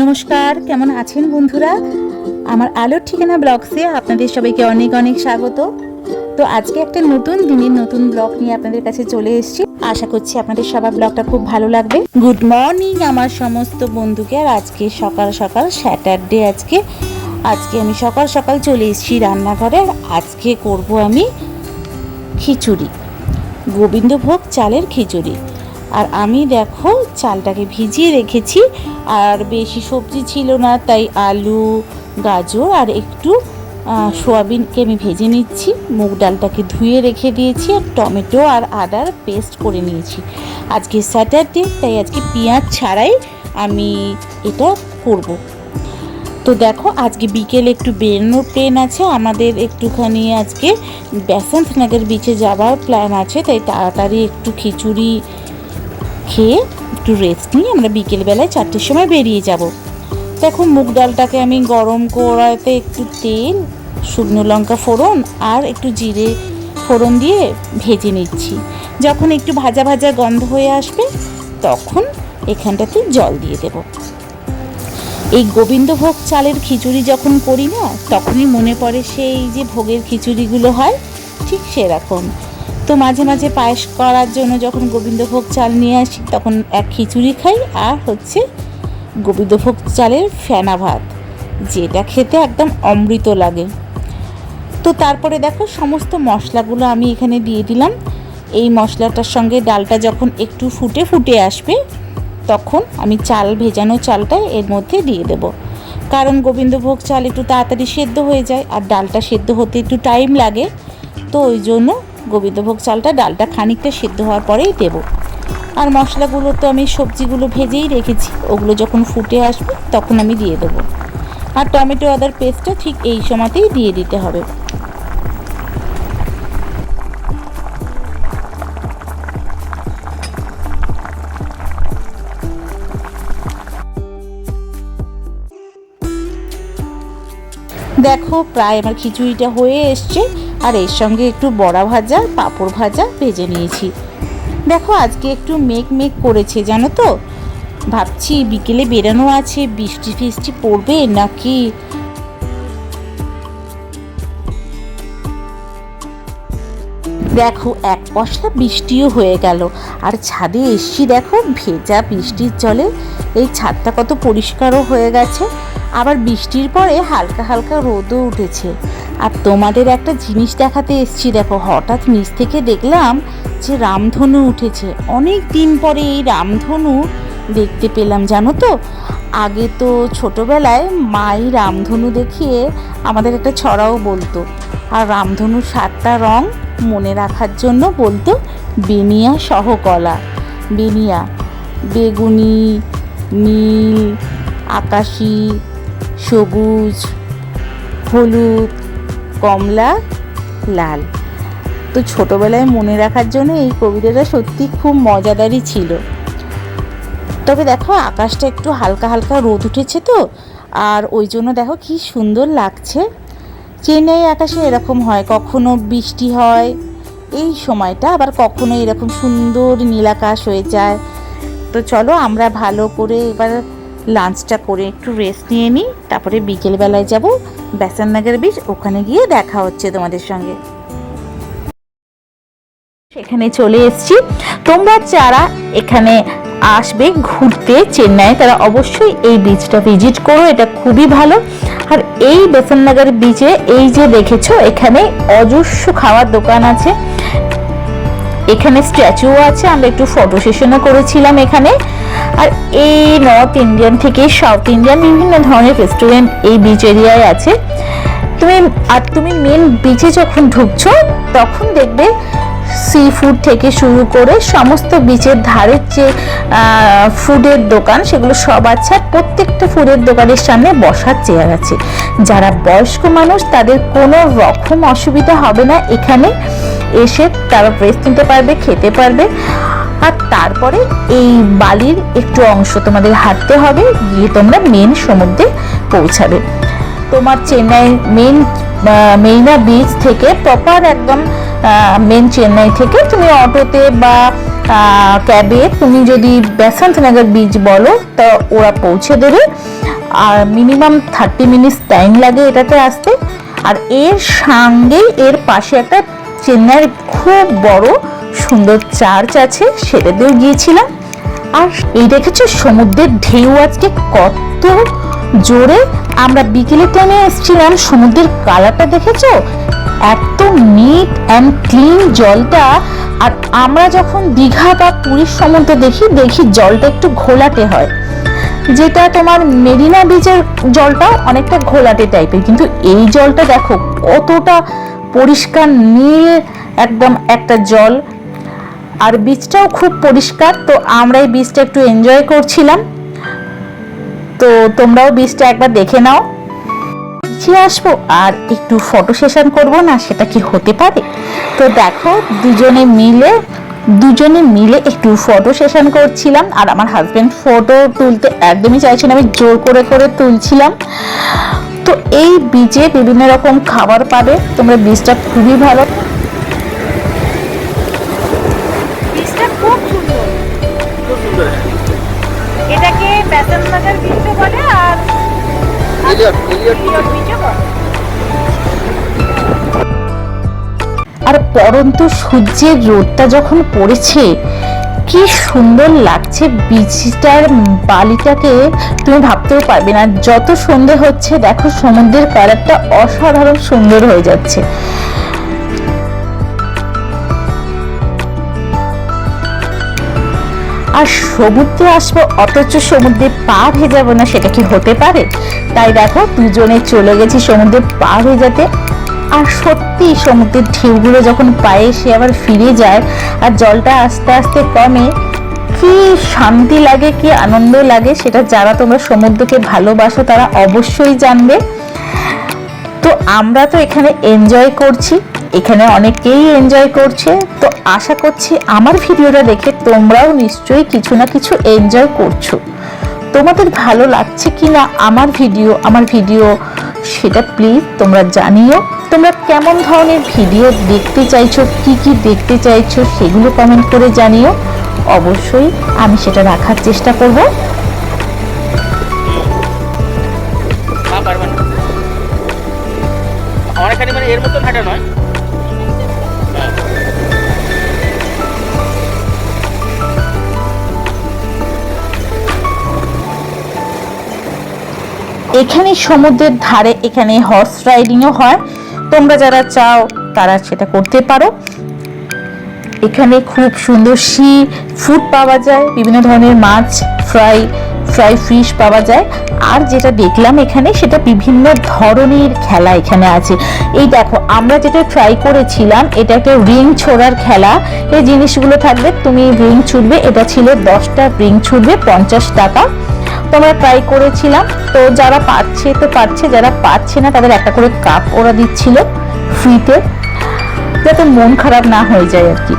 নমস্কার, কেমন আছেন বন্ধুরা? আমার আলোর ঠিকানা ব্লগসে আপনাদের সবাইকে অনেক অনেক স্বাগত। তো আজকে একটা নতুন দিনের নতুন ব্লগ নিয়ে আপনাদের কাছে চলে এসেছি। আশা করছি আপনাদের সবার ব্লগটা খুব ভালো লাগবে। গুড মর্নিং আমার সমস্ত বন্ধুকে আর আজকে সকাল সকাল স্যাটারডে আজকে। আজকে আমি সকাল সকাল চলে এসেছি রান্নাঘরে আর আজকে করব আমি খিচুড়ি। গোবিন্দভোগ চালের খিচুড়ি। আর আমি দেখো চালটাকে ভিজিয়ে রেখেছি, আর বেশি সবজি ছিল না, তাই আলু, গাজর আর একটু সোয়াবিনকে আমি ভেজে নিচ্ছি। মুগ ডালটাকে ধুয়ে রেখে দিয়েছি, আর টমেটো আর আদার পেস্ট করে নিয়েছি। আজকে স্যাটারডে, তাই আজকে পেঁয়াজ ছাড়াই আমি এটা করব। তো দেখো, আজকে বিকেলে একটু বেরোনোর প্ল্যান আছে। আমাদের একটুখানি আজকে বেসন্তনগর বিচে যাওয়ার প্ল্যান আছে, তাই তাড়াতাড়ি একটু খিচুড়ি খেয়ে একটু রেস্ট নিয়ে আমরা বিকেলবেলায় চারটের সময় বেরিয়ে যাব। দেখো মুগ ডালটাকে আমি গরম কড়াইতে একটু তেল, শুকনো লঙ্কা ফোড়ন আর একটু জিরে ফোড়ন দিয়ে ভেজে নিচ্ছি। যখন একটু ভাজা ভাজা গন্ধ হয়ে আসবে, তখন এখানটাতে জল দিয়ে দেবো। এই গোবিন্দভোগ চালের খিচুড়ি যখন করি না, তখনই মনে পড়ে সেই যে ভোগের খিচুড়িগুলো হয়, ঠিক সেরকম। তো মাঝে মাঝে পায়েস করার জন্য যখন গোবিন্দভোগ চাল নিয়ে আসি, তখন এক খিচুড়ি খাই আর হচ্ছে গোবিন্দভোগ চালের ফেনা ভাত, যেটা খেতে একদম অমৃত লাগে। তো তারপরে দেখো সমস্ত মশলাগুলো আমি এখানে দিয়ে দিলাম। এই মশলাটার সঙ্গে ডালটা যখন একটু ফুটে ফুটে আসবে, তখন আমি চাল, ভেজানো চালটা এর মধ্যে দিয়ে দেব। কারণ গোবিন্দভোগ চাল একটু তাড়াতাড়ি সেদ্ধ হয়ে যায় আর ডালটা সেদ্ধ হতে একটু টাইম লাগে, তো ওই জন্য গোবিন্দভোগ চালটা ডালটা খানিকটা সেদ্ধ হওয়ার পরেই দেব। আর মশলাগুলো তো আমি সবজিগুলো ভেজেই রেখেছি, ওগুলো যখন ফুটে আসবে তখন আমি দিয়ে দেবো। আর টমেটো আদার পেস্টটা ঠিক এই সময়তেই দিয়ে দিতে হবে। দেখো, প্রায় আমার খিচুড়িটা হয়ে এসছে। আর এর সঙ্গে একটু বড়া ভাজা, পাঁপড় ভাজা ভেজে নিয়েছি। দেখো আজকে একটু মেঘ মেঘ করেছে, জানো তো? ভাবছি বিকেলে বেরানো আছে, বৃষ্টি ফিষ্টি পড়বে নাকি? দেখো, এক পশলা বৃষ্টিও হয়ে গেল। আর ছাদে এসছি দেখো, ভেজা বৃষ্টির জলে। এই ছাদটা কত পরিষ্কারও হয়ে গেছে। আবার বৃষ্টির পরে হালকা হালকা রোদও উঠেছে। আর তোমাদের একটা জিনিস দেখাতে এসছি, দেখো, হঠাৎ নিচ থেকে দেখলাম যে রামধনু উঠেছে। অনেক দিন পরে এই রামধনু দেখতে পেলাম, জানো তো? আগে তো ছোটবেলায় মাই রামধনু দেখিয়ে আমাদের একটা ছড়াও বলতো। আর রামধনুর সাতটা রং মনে রাখার জন্য বলতো, বেনিয়া সহকলা। বেনিয়া, বেগুনি, নীল, আকাশি, সবুজ, হলুদ কমলা লাল। তো ছোটোবেলায় মনে রাখার জন্য এই কবিতাটা সত্যি খুব মজাদারই ছিল। তবে দেখো, আকাশটা একটু হালকা হালকা রোদ উঠেছে তো, আর ওই জন্য দেখো কি সুন্দর লাগছে। চেন্নাই আকাশে এরকম হয়, কখনো বৃষ্টি হয়, এই সময়টা আবার কখনো এরকম সুন্দর নীলাকাশ হয়ে যায়। তো চলো আমরা ভালো করে এবার লাঞ্চটা করে একটু রেস্ট নিয়ে নিই, তারপরে বিকেলবেলায় যাব বেসাননগর বিচ ওখানে গিয়ে দেখা হচ্ছে তোমাদের সঙ্গে। সেখানে চলে এসেছি। তোমরা যারা এখানে আসবে ঘুরতে চেন্নাই, তারা অবশ্যই এই বিচটা ভিজিট করো, এটা খুবই ভালো। আর এই বেসননগর বিচে এই যে দেখেছ, এখানে অজস্র খাওয়ার দোকান আছে। এখানে স্ট্যাচুও আছে, আমরা একটু ফটো সেশনও করেছিলাম এখানে। আর এই নর্থ ইন্ডিয়ান থেকে সাউথ ইন্ডিয়ান বিভিন্ন ধরনের রেস্টুরেন্ট এই বিচ এরিয়ায় আছে। তুমি, আর তুমি মেন বিচে যখন ঢুকছো, তখন দেখবে সি ফুড থেকে শুরু করে সমস্ত বিচের ধারের যে ফুডের দোকান, সেগুলো সব আছে। আর প্রত্যেকটা ফুডের দোকানের সামনে বসার চেয়ার আছে। যারা বয়স্ক মানুষ, তাদের কোনো রকম অসুবিধা হবে না এখানে। এসে তারা রেস্ট নিতে পারবে, খেতে পারবে। আর তারপরে এই বালির একটু অংশ তোমাদের হাঁটতে হবে, গিয়ে তোমরা মেন সমুদ্রে পৌঁছাবে। তোমার চেন্নাই মেন মেইনা বিচ থেকে প্রপার একদম মেন চেন্নাই থেকে তুমি অটোতে বা ক্যাবে তুমি যদি বেসান্তনগর বিচ বলো, তা ওরা পৌঁছে দেবে। আর মিনিমাম থার্টি মিনিটস টাইম লাগে এটাতে আসতে। আর এর সঙ্গেই এর পাশে একটা চেন্নাইয়ের খুব বড় সুন্দর চার্চ আছে সেটাতেও গিয়েছিলাম। আর এই দেখেছ, সমুদ্রের ঢেউ আজকে কত জোরে। আমরা বিকেলের টাইমে এসেছিলাম, সমুদ্রের কালারটা দেখেছ? এত নিট অ্যান্ড ক্লিন জলটা। আর আমরা যখন দীঘা বা পুরীর সমুদ্র দেখি দেখি জলটা একটু ঘোলাটে হয়। যেটা তোমার মেরিনা বিচের জলটা অনেকটা ঘোলাটে টাইপের কিন্তু এই জলটা দেখো, কতটা পরিষ্কার নীল একদম একটা জল। আর বীজটাও খুব পরিষ্কার, তো আমরা এই বীজটা একটু এনজয় করছিলাম। তো তোমরাও বীজটা একবার দেখে নাও। পিছিয়ে আসব আর একটু ফটো সেশন করব না, সেটা কি হতে পারে? তো দেখো, দুজনে মিলে দুজনে মিলে একটু ফটো সেশন করছিলাম। আর আমার হাজব্যান্ড ফটো তুলতে একদমই চাইছিল আমি জোর করে করে তুলছিলাম। তো এই বীজে বিভিন্ন রকম খাবার পাবে। তোমরা বীজটা খুবই ভালো। বীজটা খুব সুন্দর। এটাকে বেতন বাজার বীজও বলে আর বীজও বলে। আর পরন্ত সূর্যের রোদটা যখন পড়েছে কি সুন্দর লাগছে বীজটার বালিটাকে। তুমি ভাবতেও পারবে না, যত সন্ধে হচ্ছে, দেখো সমুদ্রের কালারটা অসাধারণ সুন্দর হয়ে যাচ্ছে। আর সমুদ্রে আসব, অথচ সমুদ্রে পা ভেজাবো না, সেটা কি হতে পারে? তাই দেখো, দুজনে চলে গেছি সমুদ্রে পা ভেজাতে। আর সত্যি সমুদ্রের ঢেউগুলো যখন পায়ে সে আবার ফিরে যায় আর জলটা আস্তে আস্তে কমে, কি শান্তি লাগে, কি আনন্দ লাগে সেটা যারা তোমরা সমুদ্রকে ভালোবাসো তারা অবশ্যই জানবে। তো আমরা তো এখানে এনজয় করছি, এখানে অনেকেই এনজয় করছে। তো আশা করছি আমার ভিডিওটা দেখে তোমরাও নিশ্চয়ই কিছু না কিছু এনজয় করছ। তোমাদের ভালো লাগছে কি না আমার ভিডিও আমার ভিডিও, সেটা প্লিজ তোমরা জানিও। তোমরা কেমন ধরনের ভিডিও দেখতে চাইছো কি কি দেখতে চাইছো সেগুলো কমেন্ট করে জানিও। অবশ্যই আমি সেটা রাখার চেষ্টা করব। অনেকখানি মানে এর নয়। এখানে সমুদ্রের ধারে এখানে হর্স রাইডিংও হয়। তোমরা যারা চাও, তারা সেটা করতে পারো। এখানে খুব সুন্দর সি ফুড পাওয়া যায়, বিভিন্ন ধরনের মাছ ফ্রাই ফ্রাই ফিশ পাওয়া যায়। আর যেটা দেখলাম এখানে, সেটা বিভিন্ন ধরনের খেলা এখানে আছে। এই দেখো, আমরা যেটা ট্রাই করেছিলাম, এটা একটা রিং ছোড়ার খেলা। এই জিনিসগুলো থাকবে, তুমি রিং ছুটবে এটা ছিল দশটা রিং ছুটবে পঞ্চাশ টাকা। তোমরা ট্রাই করেছিলাম। তো যারা পাচ্ছে, তো পাচ্ছে। যারা পাচ্ছে না, তাদের একটা করে কাপ ওরা দিচ্ছিল ফ্রিতে যাতে মন খারাপ না হয়ে যায় আর কি।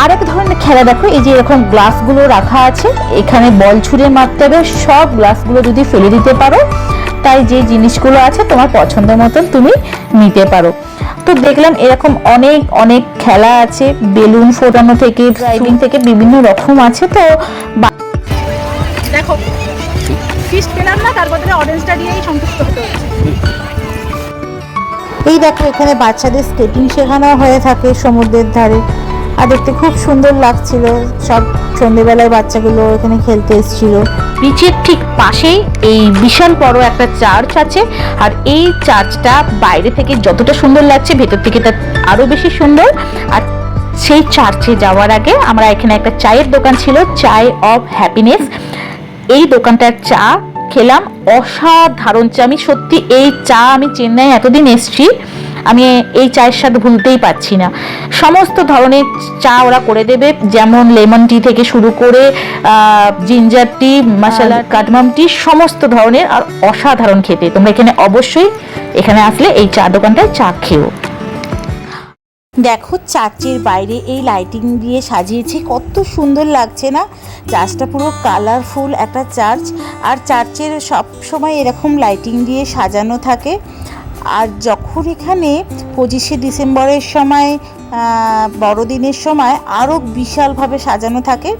আর এক ধরনের খেলা দেখো, এই যে এরকম গ্লাসগুলো রাখা আছে, এখানে বল ছুঁড়ে মারতে হবে, সব গ্লাসগুলো যদি ফেলে দিতে পারো, তাই যে জিনিসগুলো আছে তোমার পছন্দ মতন তুমি নিতে পারো। তো দেখলাম এরকম অনেক অনেক খেলা আছে, বেলুন ফোটানো থেকে ড্রাইভিং থেকে বিভিন্ন রকম আছে, তো দেখো ফিস্ট পেলাম না তার বদলে অরেঞ্জটা দিয়েই সন্তুষ্ট হতে এই দেখো এখানে বাচ্চাদের স্কেটিং শেখানো হয়ে থাকে সমুদ্রের ধারে। আর দেখতে খুব সুন্দর লাগছিল। সব সন্ধেবেলায় বাচ্চাগুলো এখানে খেলতে এসেছিল। বিচের ঠিক পাশেই এই বিশাল বড় একটা চার্চ আছে। আর এই চার্চটা বাইরে থেকে যতটা সুন্দর লাগছে ভেতর থেকে তার আরও বেশি সুন্দর। আর সেই চার্চে যাওয়ার আগে আমরা এখানে একটা চায়ের দোকান ছিল চায় অফ হ্যাপিনেস এই দোকানটার চা খেলাম। অসাধারণ চা। আমি সত্যি এই চা আমি চেন্নাই এতদিন এসছি আমি এই চায়ের স্বাদ ভুলতেই পারছি না। সমস্ত ধরনের চা ওরা করে দেবে যেমন লেমন টি থেকে শুরু করে জিঞ্জার টি মশলা কাটমাম টি সমস্ত ধরনের আর অসাধারণ খেতে। তোমরা এখানে অবশ্যই এখানে আসলে এই চা দোকানটায় চা খেও। দেখো চার্চের বাইরে এই লাইটিং দিয়ে সাজিয়েছে, কত সুন্দর লাগছে না? চার্চটা পুরো কালারফুল একটা চার্চ, আর চার্চের সব সময় এরকম লাইটিং দিয়ে সাজানো থাকে। আর যখন এখানে পঁচিশে ডিসেম্বরের সময় বড়দিনের সময় আরও বিশালভাবে সাজানো থাকে,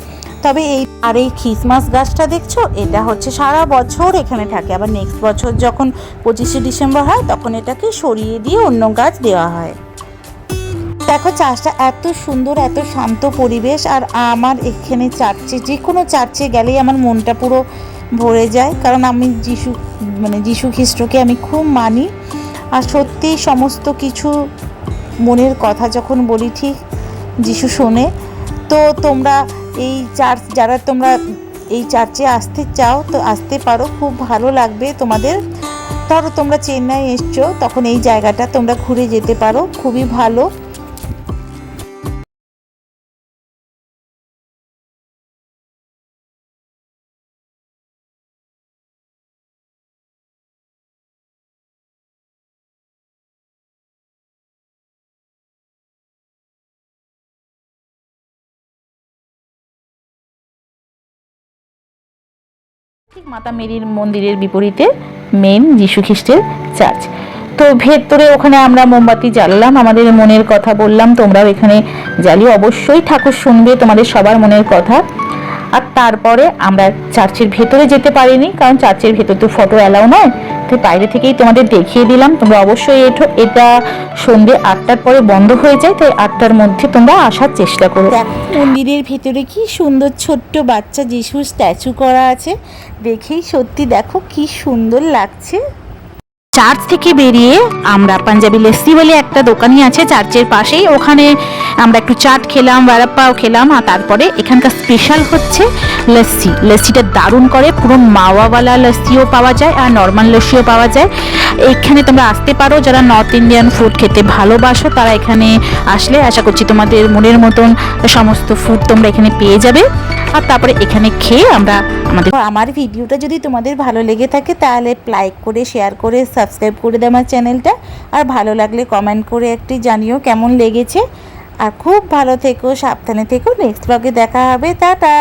তবে এই আর এই খ্রিসমাস গাছটা দেখছ? এটা হচ্ছে সারা বছর এখানে থাকে। আবার নেক্সট বছর যখন পঁচিশে ডিসেম্বর হয়, তখন এটাকে সরিয়ে দিয়ে অন্য গাছ দেওয়া হয়। দেখো চার্চটা এত সুন্দর, এত শান্ত পরিবেশ, আর আমার এখানে চার্চে, যে কোনো চার্চে গেলেই আমার মনটা পুরো ভরে যায়। কারণ আমি যিশু মানে যিশু খ্রিস্টকে আমি খুব মানি। আর সত্যি সমস্ত কিছু মনের কথা যখন বলি, ঠিক যিশু শোনে। তো তোমরা এই চার্চ, যারা তোমরা এই চার্চে আসতে চাও, তো আসতে পারো, খুব ভালো লাগবে তোমাদের। ধরো তোমরা চেন্নাই এসছো, তখন এই জায়গাটা তোমরা ঘুরে যেতে পারো, খুবই ভালো। ঠিক মাতা মেরির মন্দিরের বিপরীতে মেন যীশু খ্রিস্টের চার্চ তো ভেতরে ওখানে আমরা মোমবাতি জ্বাললাম, আমাদের মনের কথা বললাম, তোমরাও এখানে জ্বালিয়ে অবশ্যই ঠাকুর শুনবে তোমাদের সবার মনের কথা। আর তারপরে আমরা চার্চের ভেতরে যেতে পারিনি, কারণ চার্চের ভেতর তো ফটো অ্যালাউ নয়। বাইরে থেকেই তোমাদের দেখিয়ে দিলাম। তোমরা অবশ্যই এঠো। এটা সন্ধে আটটার পরে বন্ধ হয়ে যায় তাই আটটার মধ্যে তোমরা আসার চেষ্টা করো। মন্দিরের ভেতরে কি সুন্দর ছোট্ট বাচ্চা যিশুর স্ট্যাচু করা আছে। দেখেই সত্যি দেখো কি সুন্দর লাগছে। চার্চ থেকে বেরিয়ে আমরা পাঞ্জাবি লস্যি বলে একটা দোকানই আছে চার্চের পাশেই। ওখানে আমরা একটু চাট খেলাম, বারাপ্পাও খেলাম, আর তারপরে এখানকার স্পেশাল হচ্ছে লস্যি। লস্যিটা দারুণ করে, পুরো মাওয়াওয়ালা লস্যিও পাওয়া যায় আর নর্মাল লস্যিও পাওয়া যায়। এখানে তোমরা আসতে পারো, যারা নর্থ ইন্ডিয়ান ফুড খেতে ভালোবাসো, তারা এখানে আসলে আশা করছি তোমাদের মনের মতন সমস্ত ফুড তোমরা এখানে পেয়ে যাবে। আর তারপরে এখানে খেয়ে আমরা আমাদের আমার ভিডিওটা যদি তোমাদের ভালো লেগে থাকে, তাহলে লাইক করে শেয়ার করে সাবস্ক্রাইব করে দাও আমার চ্যানেলটা আর ভালো লাগলে কমেন্ট করে একটি জানিও কেমন লেগেছে। আর খুব ভালো থেকো সাবধানে থেকো। নেক্সট ব্লগে দেখা হবে। টাটা